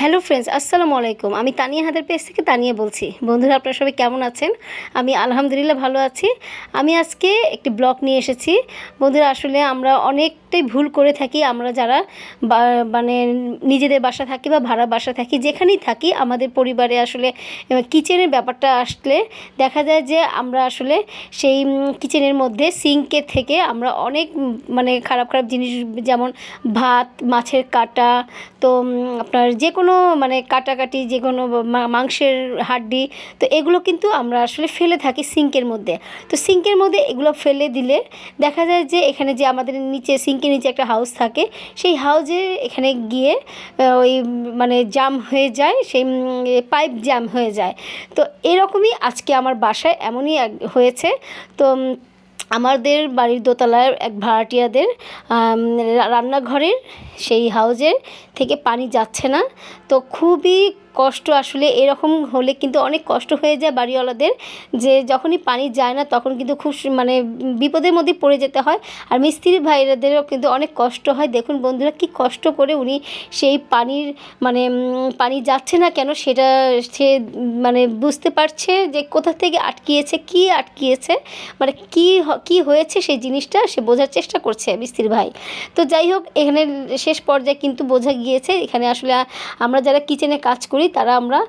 Hello friends, আসসালামু আলাইকুম। আমি তানিয়া হাতের পেজ থেকে তানিয়া বলছি। বন্ধুরা, আপনারা সবাই কেমন আছেন? আমি আলহামদুলিল্লাহ ভালো আছি। আমি আজকে একটি ব্লগ নিয়ে এসেছি। বন্ধুরা, আসলে আমরা অনেকটাই ভুল করে থাকি। আমরা যারা মানে নিজেদের বাসা থাকি বা ভাড়া বাসা থাকি, যেখানেই থাকি, আমাদের পরিবারে আসলে কিচেনের ব্যাপারটা আসলে দেখা যায় যে আমরা আসলে সেই কিচেনের মধ্যে সিঙ্কের থেকে আমরা অনেক মানে খারাপ খারাপ জিনিস যেমন ভাত, মাছের কাটা, তো আপনার যে কোনো মানে কাটাকাটি যে কোনো মাংসের হাড্ডি, তো এগুলো কিন্তু আমরা আসলে ফেলে থাকি সিঙ্কের মধ্যে। তো সিঙ্কের মধ্যে এগুলো ফেলে দিলে দেখা যায় যে এখানে যে আমাদের নিচে সিঙ্কের নিচে একটা হাউস থাকে, সেই হাউজে এখানে গিয়ে ওই মানে জাম হয়ে যায়, সেই পাইপ জ্যাম হয়ে যায়। তো এরকমই আজকে আমার বাসায় এমনই হয়েছে। তো আমাদের বাড়ির দোতলার এক ভাড়াটিয়াদের রান্নাঘরের সেই হাউজের থেকে পানি যাচ্ছে না। তো খুবই কষ্ট আসলে এরকম হলে কিন্তু অনেক কষ্ট হয়ে যায় বাড়িওয়ালাদের, যে যখনই পানি যায় না তখন কিন্তু খুব মানে বিপদের মধ্যে পড়ে যেতে হয়। আর মিস্ত্রি ভাইরাদেরও কিন্তু অনেক কষ্ট হয়। দেখুন বন্ধুরা কি কষ্ট করে উনি সেই পানির মানে পানি যাচ্ছে না কেন সেটা সে মানে বুঝতে পারছে যে কোথা থেকে আটকিয়েছে, কি আটকিয়েছে মানে কি কি হয়েছে সেই জিনিসটা সে বোঝার চেষ্টা করছে মিস্ত্রি ভাই। তো যাই হোক এখানে শেষ পর্যায়ে কিন্তু বোঝা গিয়েছে। এখানে আসলে আমরা যারা কিচেনে কাজ করি তারা আমরা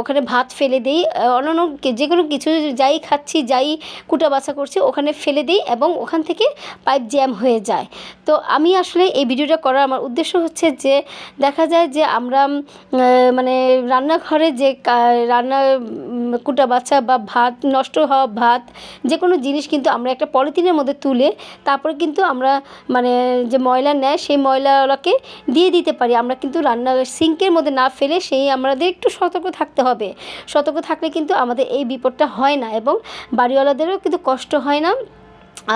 ওখানে ভাত ফেলে দিই। অন্যান্য যে কোনো কিছু যাই খাচ্ছি, যাই কুটা বাছা করছি, ওখানে ফেলে দিই এবং ওখান থেকে পাইপ জ্যাম হয়ে যায়। তো আমি আসলে এই ভিডিওটা করার আমার উদ্দেশ্য হচ্ছে যে, দেখা যায় যে আমরা মানে রান্নাঘরে যে রান্না কুটা বাচ্চা বা ভাত, নষ্ট হওয়া ভাত যে কোনো জিনিস কিন্তু আমরা একটা পলিথিনের মধ্যে তুলে তারপরে কিন্তু আমরা মানে যে ময়লা নেয় সেই ময়লাকে দিয়ে দিতে পারি। আমরা কিন্তু রান্না সিঙ্কের মধ্যে না ফেলে সেই আমাদের একটু সতর্ক থাকতে হবে। সতর্ক থাকলে কিন্তু আমাদের এই বিপদটা হয় না এবং বাড়িওয়ালাদেরও কিন্তু কষ্ট হয় না।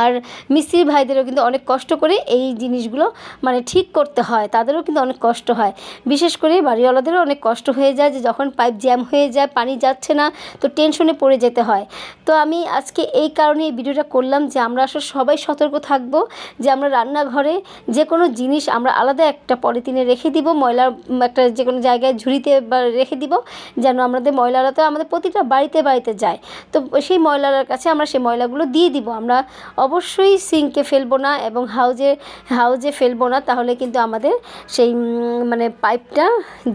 আর মিস্ত্রি ভাইদেরও কিন্তু অনেক কষ্ট করে এই জিনিসগুলো মানে ঠিক করতে হয়, তাদেরও কিন্তু অনেক কষ্ট হয়। বিশেষ করে বাড়িওয়ালাদেরও অনেক কষ্ট হয়ে যায় যে যখন পাইপ জ্যাম হয়ে যায়, পানি যাচ্ছে না, তো টেনশনে পড়ে যেতে হয়। তো আমি আজকে এই কারণে এই ভিডিওটা করলাম যে আমরা আসলে সবাই সতর্ক থাকব, যে আমরা রান্নাঘরে যে কোনো জিনিস আমরা আলাদা একটা পলিথিনে রেখে দিব, ময়লা একটা যে কোনো জায়গায় ঝুড়িতে রেখে দিব, যেন আমাদের ময়লারা তো আমাদের প্রতিটা বাড়িতে বাড়িতে যায়। তো সেই ময়লার কাছে আমরা সেই ময়লাগুলো দিয়ে দিব, আমরা অবশ্যই সিঙ্কে ফেলব না এবং হাউজে হাউজে ফেলব না, তাহলে কিন্তু আমাদের সেই মানে পাইপটা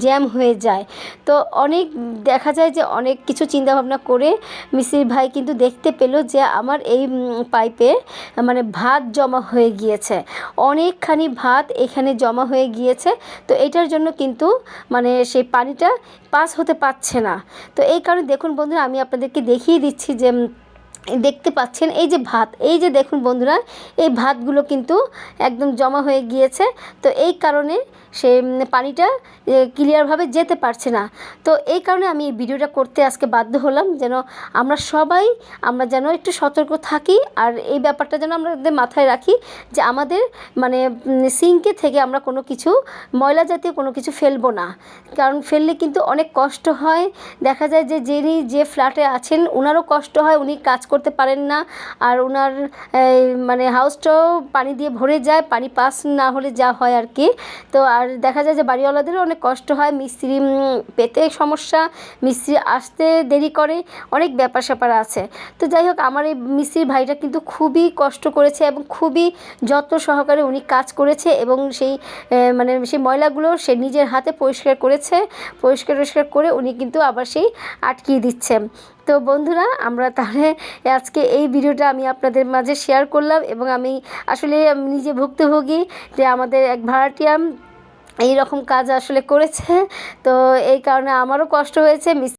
জ্যাম হয়ে যায়। তো অনেক, দেখা যায় যে অনেক কিছু চিন্তাভাবনা করে মিস্ত্রির ভাই কিন্তু দেখতে পেল যে আমার এই পাইপে মানে ভাত জমা হয়ে গিয়েছে। অনেকখানি ভাত এখানে জমা হয়ে গিয়েছে। তো এটার জন্য কিন্তু মানে সেই পানিটা পাস হতে পারছে না। তো এই কারণে দেখুন বন্ধুরা, আমি আপনাদেরকে দেখিয়ে দিচ্ছি যে দেখতে পাচ্ছেন, এই যে ভাত, এই যে দেখুন বন্ধুরা, এই ভাতগুলো কিন্তু একদম জমা হয়ে গিয়েছে। তো এই কারণে সে পানিটা ক্লিয়ারভাবে যেতে পারছে না। তো এই কারণে আমি এই ভিডিওটা করতে আজকে বাধ্য হলাম, যেন আমরা সবাই, আমরা যেন একটু সতর্ক থাকি, আর এই ব্যাপারটা যেন আমাদের মাথায় রাখি, যে আমাদের মানে সিঙ্কে থেকে আমরা কোনো কিছু, ময়লা জাতীয় কোনো কিছু ফেলব না। কারণ ফেললে কিন্তু অনেক কষ্ট হয়। দেখা যায় যে, যিনি যে ফ্ল্যাটে আছেন ওনারও কষ্ট হয়, উনি কাজ করতে পারেন না। আর ওনার মানে হাউসটাও পানি দিয়ে ভরে যায়, পানি পাস না হলে যা হয় আর কি। তো আর দেখা যায় যে বাড়িওয়ালাদেরও অনেক কষ্ট হয়, মিস্ত্রি পেতে সমস্যা, মিস্ত্রি আসতে দেরি করে, অনেক ব্যাপার স্যাপার আছে। তো যাই হোক, আমার এই মিস্ত্রির ভাইটা কিন্তু খুবই কষ্ট করেছে এবং খুবই যত্ন সহকারে উনি কাজ করেছে এবং সেই মানে সেই ময়লাগুলো সে নিজের হাতে পরিষ্কার করেছে। পরিষ্কার টরিষ্কার করে উনি কিন্তু আবার সেই আটকিয়ে দিচ্ছে। তো বন্ধুরা, আমরা তাহলে আজকে এই ভিডিওটা আমি আপনাদের মাঝে শেয়ার করলাম এবং আমি আসলে নিজে ভুক্তভোগী যে আমাদের এক ভাড়াটিয়াম এই রকম কাজ আসলে করেছে। তো এই কারণে আমারও কষ্ট হয়েছে, মিস